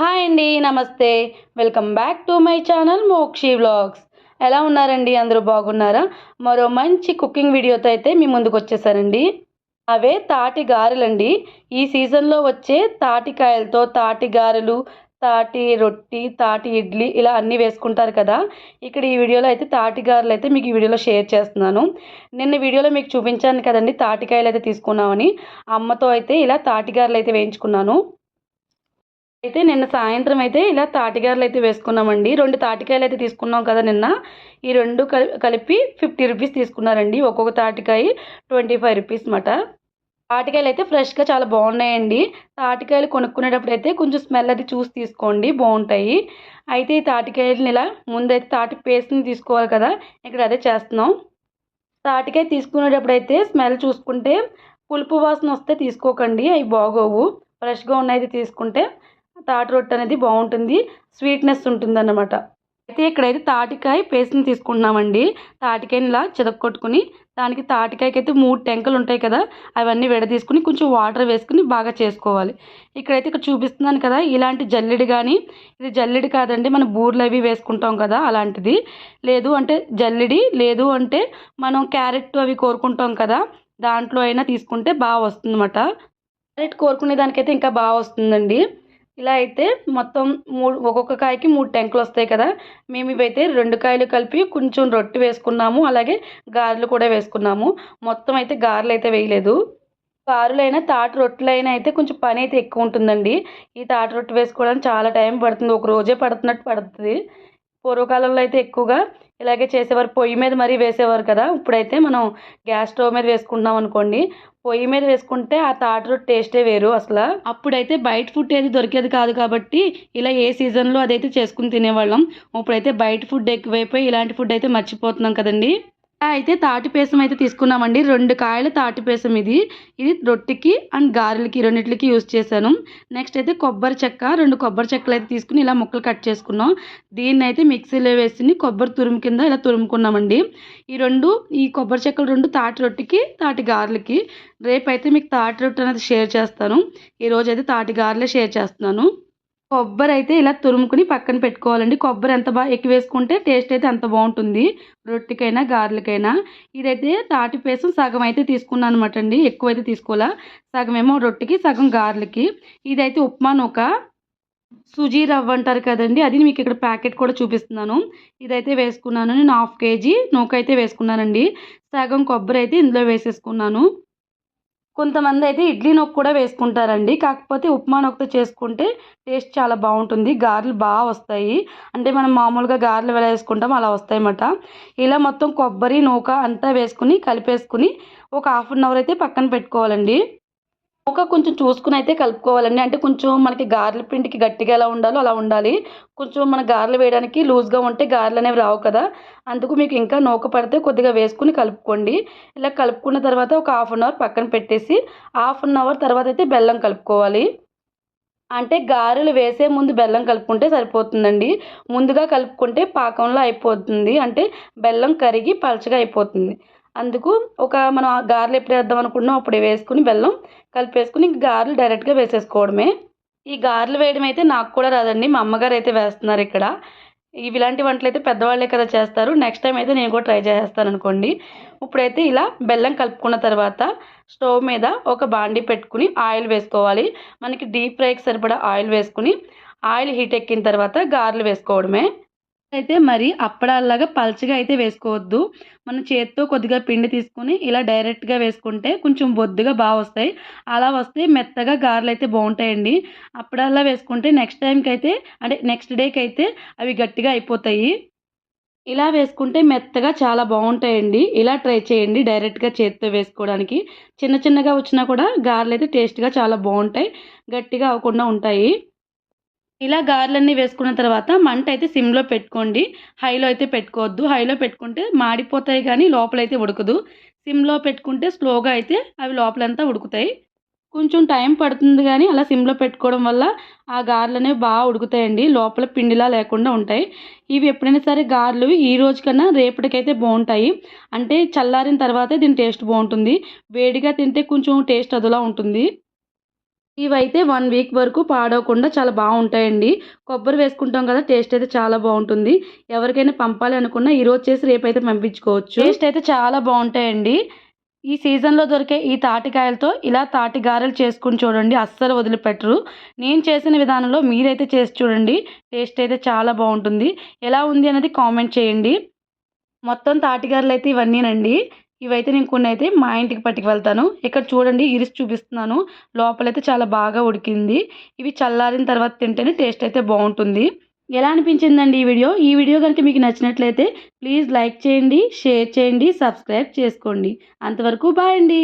Hi అండి నమస్తే. Welcome back to my channel Mokshi vlogs ఎలా ఉన్నారండి? అందరూ బాగున్నారా? మరో మంచి కుకింగ్ వీడియోతో అయితే మీ ముందుకు వచ్చేసారండి అవే తాటి గారెలండి. ఈ సీజన్లో వచ్చే తాటికాయలతో తాటి గారెలు తాటి రొట్టి తాటి ఇడ్లీ ఇలా అన్నీ వేసుకుంటారు కదా. ఇక్కడ ఈ వీడియోలో అయితే తాటిగారెలు అయితే మీకు ఈ వీడియోలో షేర్ చేస్తున్నాను. నిన్న వీడియోలో మీకు చూపించాను కదండి తాటికాయలు అయితే తీసుకున్నామని. అమ్మతో అయితే ఇలా తాటిగారెలు అయితే వేయించుకున్నాను. అయితే నిన్న సాయంత్రం అయితే ఇలా తాటికాయలు అయితే వేసుకున్నామండి. రెండు తాటికాయలు అయితే తీసుకున్నాం కదా నిన్న. ఈ రెండు కలిపి ఫిఫ్టీ రూపీస్ తీసుకున్నారండి. ఒక్కొక్క తాటికాయ ట్వంటీ ఫైవ్ రూపీస్ అన్నమాట. తాటికాయలు అయితే ఫ్రెష్గా చాలా బాగున్నాయండి. తాటికాయలు కొనుక్కునేటప్పుడు అయితే కొంచెం స్మెల్ అది చూసి తీసుకోండి. బాగుంటాయి. అయితే ఈ తాటికాయలని ఇలా ముందైతే తాటి పేస్ట్ని తీసుకోవాలి కదా. ఇక్కడ అదే చేస్తున్నాం. తాటికాయ తీసుకునేటప్పుడు అయితే స్మెల్ చూసుకుంటే పులుపు వాసన వస్తే తీసుకోకండి. అవి బాగోవు. ఫ్రెష్గా ఉన్నాయి తీసుకుంటే. తాటి రొట్టె అనేది బాగుంటుంది. స్వీట్నెస్ ఉంటుంది అన్నమాట అయితే ఇక్కడైతే తాటికాయ పేస్ట్ని తీసుకుంటున్నామండి. తాటికాయని ఇలా చితక్కొట్టుకుని దానికి తాటికాయకి అయితే మూడు టెంకలు ఉంటాయి కదా అవన్నీ విడదీసుకుని కొంచెం వాటర్ వేసుకుని బాగా చేసుకోవాలి. ఇక్కడైతే ఇక్కడ చూపిస్తున్నాను కదా ఇలాంటి జల్లెడి కానీ ఇది జల్లెడి కాదండి మనం బూర్లు అవి వేసుకుంటాం కదా అలాంటిది. లేదు అంటే జల్లెడి లేదు అంటే మనం క్యారెట్ అవి కోరుకుంటాం కదా దాంట్లో అయినా తీసుకుంటే బాగా వస్తుందన్నమాట. క్యారెట్ కోరుకునే దానికైతే ఇంకా బాగా వస్తుందండి. ఇలా అయితే మొత్తం మూడు ఒక్కొక్క కాయకి మూడు టెంకులు వస్తాయి కదా. మేము ఇవైతే రెండు కాయలు కలిపి కొంచెం రొట్టె వేసుకున్నాము. అలాగే గారెలు కూడా వేసుకున్నాము. మొత్తం అయితే గారెలు అయితే వేయలేదు. గారులైనా తాటి రొట్టెలైనా అయితే కొంచెం పని అయితే ఎక్కువ ఉంటుందండి. ఈ తాటి రొట్టె వేసుకోవడానికి చాలా టైం పడుతుంది. ఒక రోజే పడుతున్నట్టు పడుతుంది. పూర్వకాలంలో అయితే ఎక్కువగా ఇలాగే చేసేవారు. పొయ్యి మీద మరీ వేసేవారు కదా. ఇప్పుడైతే మనం గ్యాస్ స్టవ్ మీద వేసుకుంటున్నాం అనుకోండి. పొయ్యి మీద వేసుకుంటే ఆ తాటి టేస్టే వేరు అసలు. అప్పుడైతే బయట ఫుడ్ ఏది దొరికేది కాదు కాబట్టి ఇలా ఏ సీజన్లో అదైతే చేసుకుని తినేవాళ్ళం. ఇప్పుడైతే బయట ఫుడ్ ఎక్కువైపోయి ఇలాంటి ఫుడ్ అయితే మర్చిపోతున్నాం కదండి. అయితే తాటిపేసం అయితే తీసుకున్నామండి. రెండు కాయల తాటిపేసం ఇది. ఇది రొట్టెకి అండ్ గారెలకి రెండింటికి యూజ్ చేశాను. నెక్స్ట్ అయితే కొబ్బరి చెక్క. రెండు కొబ్బరి చెక్కలు అయితే తీసుకుని ఇలా ముక్కలు కట్ చేసుకున్నాం. దీన్ని అయితే మిక్సీలో వేసి కొబ్బరి తురుము కింద ఇలా తురుముకున్నామండి. ఈ రెండు ఈ కొబ్బరి చెక్కలు రెండు తాటి రొట్టెకి తాటి గారెలకి. రేపు అయితే మీకు తాటి రొట్టె అనేది షేర్ చేస్తాను. ఈరోజు అయితే తాటి గారెలే షేర్ చేస్తున్నాను. కొబ్బరి అయితే ఇలా తురుముకుని పక్కన పెట్టుకోవాలండి. కొబ్బరి ఎంత బాగా ఎక్కువ వేసుకుంటే టేస్ట్ అయితే అంత బాగుంటుంది. రొట్టెకైనా గారెలకైనా. ఇదైతే తాటి పేసం సగం అయితే తీసుకున్నాను అనమాట అండి. ఎక్కువ అయితే తీసుకోవాలా. సగం ఏమో రొట్టెకి సగం గారెలకి. ఇదైతే ఉప్మా నూక సుజీ రవ్వ అంటారు కదండి. అది మీకు ఇక్కడ ప్యాకెట్ కూడా చూపిస్తున్నాను. ఇదైతే వేసుకున్నాను నేను హాఫ్ కేజీ నూక అయితే వేసుకున్నానండి. సగం కొబ్బరి అయితే ఇందులో వేసేసుకున్నాను. కొంతమంది అయితే ఇడ్లీ నొక్కు కూడా వేసుకుంటారండి. కాకపోతే ఉప్మా నొక్కతో చేసుకుంటే టేస్ట్ చాలా బాగుంటుంది. గారెలు బాగా వస్తాయి. అంటే మనం మామూలుగా గారెలు ఎలా వేసుకుంటాం అలా వస్తాయన్నమాట. ఇలా మొత్తం కొబ్బరి నూక అంతా వేసుకుని కలిపేసుకుని ఒక హాఫ్ అన్ అవర్ అయితే పక్కన పెట్టుకోవాలండి. ఒక కొంచెం చూసుకుని అయితే కలుపుకోవాలండి. అంటే కొంచెం మనకి గారెల పిండికి గట్టిగా ఎలా ఉండాలో అలా ఉండాలి. కొంచెం మన గారెలు వేయడానికి లూజ్గా ఉంటే గారెలు అనేవి రావు కదా. అందుకు మీకు ఇంకా నూక పడితే కొద్దిగా వేసుకుని కలుపుకోండి. ఇలా కలుపుకున్న తర్వాత ఒక హాఫ్ అన్ అవర్ పక్కన పెట్టేసి హాఫ్ అన్ అవర్ తర్వాత అయితే బెల్లం కలుపుకోవాలి. అంటే గారెలు వేసే ముందు బెల్లం కలుపుకుంటే సరిపోతుందండి. ముందుగా కలుపుకుంటే పాకంలో అయిపోతుంది. అంటే బెల్లం కరిగి పలచగా అయిపోతుంది. అందుకు ఒక మనం ఆ గారెలు ఎప్పుడు వేద్దాం అనుకున్నాం అప్పుడు వేసుకుని బెల్లం కలిపేసుకుని ఇంక గారెలు డైరెక్ట్గా వేసేసుకోవడమే. ఈ గారెలు వేయడం అయితే నాకు కూడా రాదండి. మా అమ్మగారు అయితే వేస్తున్నారు ఇక్కడ. ఇవి ఇలాంటి వంటలు అయితే పెద్దవాళ్ళే కదా చేస్తారు. నెక్స్ట్ టైం అయితే నేను కూడా ట్రై చేసేస్తాను అనుకోండి. ఇప్పుడైతే ఇలా బెల్లం కలుపుకున్న తర్వాత స్టవ్ మీద ఒక బాండి పెట్టుకుని ఆయిల్ వేసుకోవాలి. మనకి డీప్ ఫ్రైకి సరిపడా ఆయిల్ వేసుకుని ఆయిల్ హీట్ ఎక్కిన తర్వాత గారెలు వేసుకోవడమే. అయితే మరి అప్పడాల్లాగా పల్చగా అయితే వేసుకోవద్దు. మన చేత్తో కొద్దిగా పిండి తీసుకుని ఇలా డైరెక్ట్గా వేసుకుంటే కొంచెం బొద్దుగా బాగా వస్తాయి. అలా వస్తే మెత్తగా గారెలు అయితే బాగుంటాయండి. అప్పుడల్లా వేసుకుంటే నెక్స్ట్ టైంకి అయితే అంటే నెక్స్ట్ డేకి అయితే అవి గట్టిగా అయిపోతాయి. ఇలా వేసుకుంటే మెత్తగా చాలా బాగుంటాయండి. ఇలా ట్రై చేయండి డైరెక్ట్గా చేత్తో వేసుకోవడానికి. చిన్న చిన్నగా వచ్చినా కూడా గారెలు అయితే టేస్ట్గా చాలా బాగుంటాయి. గట్టిగా అవ్వకుండా ఉంటాయి. ఇలా గారెలన్నీ వేసుకున్న తర్వాత మంట అయితే సిమ్లో పెట్టుకోండి. హైలో అయితే పెట్టుకోవద్దు. హైలో పెట్టుకుంటే మాడిపోతాయి కానీ లోపలైతే ఉడకదు. సిమ్లో పెట్టుకుంటే స్లోగా అయితే అవి లోపలంతా ఉడుకుతాయి. కొంచెం టైం పడుతుంది కానీ అలా సిమ్లో పెట్టుకోవడం వల్ల ఆ గారెలు అనేవి బాగా ఉడుకుతాయండి. లోపల పిండిలా లేకుండా ఉంటాయి. ఇవి ఎప్పుడైనా సరే గారెలు ఈ రోజు కన్నా రేపటికైతే బాగుంటాయి. అంటే చల్లారిన తర్వాతే దీని టేస్ట్ బాగుంటుంది. వేడిగా తింటే కొంచెం టేస్ట్ అదోలా ఉంటుంది. ఇవైతే వన్ వీక్ వరకు పాడవకుండా చాలా బాగుంటాయండి. కొబ్బరి వేసుకుంటాం కదా టేస్ట్ అయితే చాలా బాగుంటుంది. ఎవరికైనా పంపాలి అనుకున్నా ఈరోజు చేసి రేపైతే పంపించుకోవచ్చు. టేస్ట్ అయితే చాలా బాగుంటాయండి. ఈ సీజన్లో దొరికే ఈ తాటికాయలతో ఇలా తాటి గారెలు చేసుకుని చూడండి అస్సలు వదిలిపెట్టరు. నేను చేసిన విధానంలో మీరైతే చేసి చూడండి టేస్ట్ అయితే చాలా బాగుంటుంది. ఎలా ఉంది అనేది కామెంట్ చేయండి. మొత్తం తాటిగారులు అయితే ఇవన్నీనండి. ఇవైతే నేను కొన్ని అయితే మా ఇంటికి పట్టుకు వెళ్తాను ఇక్కడ చూడండి ఇరిసి చూపిస్తున్నాను. లోపలైతే చాలా బాగా ఉడికింది. ఇవి చల్లారిన తర్వాత తింటేనే టేస్ట్ అయితే బాగుంటుంది. ఎలా అనిపించిందండి ఈ వీడియో? ఈ వీడియో కనుక మీకు నచ్చినట్లయితే ప్లీజ్ లైక్ చేయండి షేర్ చేయండి సబ్స్క్రైబ్ చేసుకోండి. అంతవరకు బాయ్ అండి.